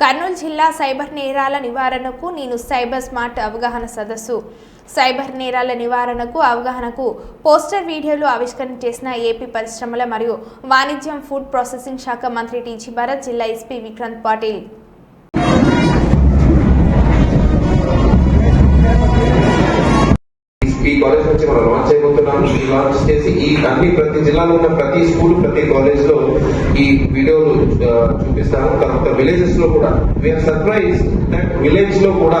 కర్నూలు జిల్లా సైబర్ నేరాల నివారణకు నేను సైబర్ స్మార్ట్ అవగాహన సదస్సు. సైబర్ నేరాల నివారణకు అవగాహనకు పోస్టర్ వీడియోలు ఆవిష్కరణ చేసిన ఏపీ పరిశ్రమల మరియు వాణిజ్యం ఫుడ్ ప్రాసెసింగ్ శాఖ మంత్రి టీజీ భరత్ జిల్లా ఎస్పీ విక్రాంత్ పాటిల్. కాలేజ్ నుంచి మనం లాంచ్ అయిపోతున్నాము. ఈ లాంచ్ చేసి ఈ అన్ని ప్రతి జిల్లాలో ఉన్న ప్రతి స్కూల్ ప్రతి కాలేజ్లో ఈ వీడియోలు చూపిస్తాము. తర్వాత విలేజెస్లో కూడా. వీఆర్ సర్ప్రైజ్ దట్ విలేజ్లో కూడా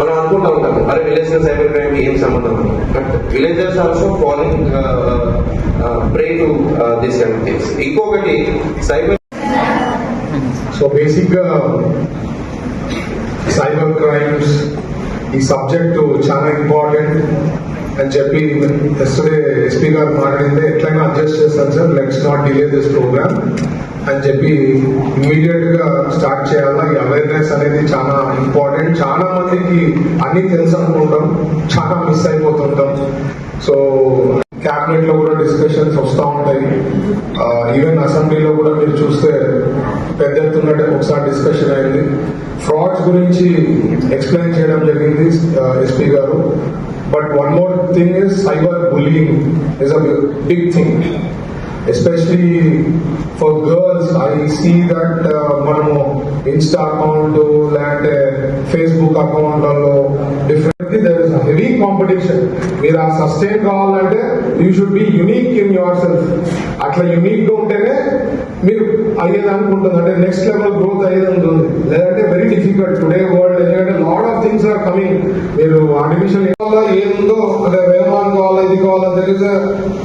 మనం అనుకుంటా ఉంటాము. అరే విలేజ్లో సైబర్ క్రైమ్ ఏం సంబంధం? But villages also following pray to this kind things ఇంకొకటి సైబర్ సో బేసిక్గా సైబర్ క్రైమ్స్ ఈ సబ్జెక్ట్ చాలా ఇంపార్టెంట్ అని చెప్పి ఎస్టర్డే ఎస్పీ గారు మాట్లాడితే ఎట్లయినా అడ్జస్ట్ చేస్తాను sir. Let's not delay this program అని చెప్పి ఇమీడియట్గా స్టార్ట్ చేయాలా ఈ అవేర్నెస్ అనేది చాలా ఇంపార్టెంట్ చాలా మందికి అన్ని తెలుసు అనుకుంటాం. చాలా మిస్ అయిపోతుంటాం. సో క్యాబినెట్లో కూడా డిస్కషన్స్ వస్తూ ఉంటాయి. ఈవెన్ అసెంబ్లీలో కూడా మీరు చూస్తే పెద్ద ఎత్తున ఒకసారి డిస్కషన్ అయింది. ఫ్రాడ్స్ గురించి ఎక్స్ప్లెయిన్ చేయడం జరిగింది ఎస్పీ గారు. But one more thing is cyber bullying is a big thing especially for girls I see that మనము ఇన్స్టా అకౌంట్ లేదంటే ఫేస్బుక్ అకౌంట్లలో different there is heavy competition మీరు ఆ సస్టైన్ కావాలంటే you should be unique in yourself అట్లా యునీక్గా ఉంటేనే మీరు అయ్యేది అనుకుంటుంది అంటే నెక్స్ట్ లెవెల్ గ్రోత్ అయ్యేది ఉంటుంది. లేదంటే వెరీ డిఫికల్ట్ టుడే వరల్డ్ ఎందుకంటే lot of things are coming మీరు అడ్మిషన్ వల్ల ఏముందో అదే వేమాన్ కావాలా ఇది కావాలా there is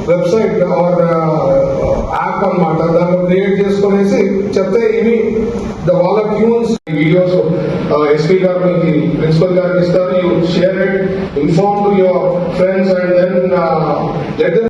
website or app అనమాట దాన్ని క్రియేట్ చేసుకునేసి చెప్తే ఇవి ద వాళ్ళ ట్యూన్స్ వీడియోస్ ఎస్పీ గారు మీకు ప్రిన్సిపల్ గారికి ఇస్తారు you share it inform to your friends and then let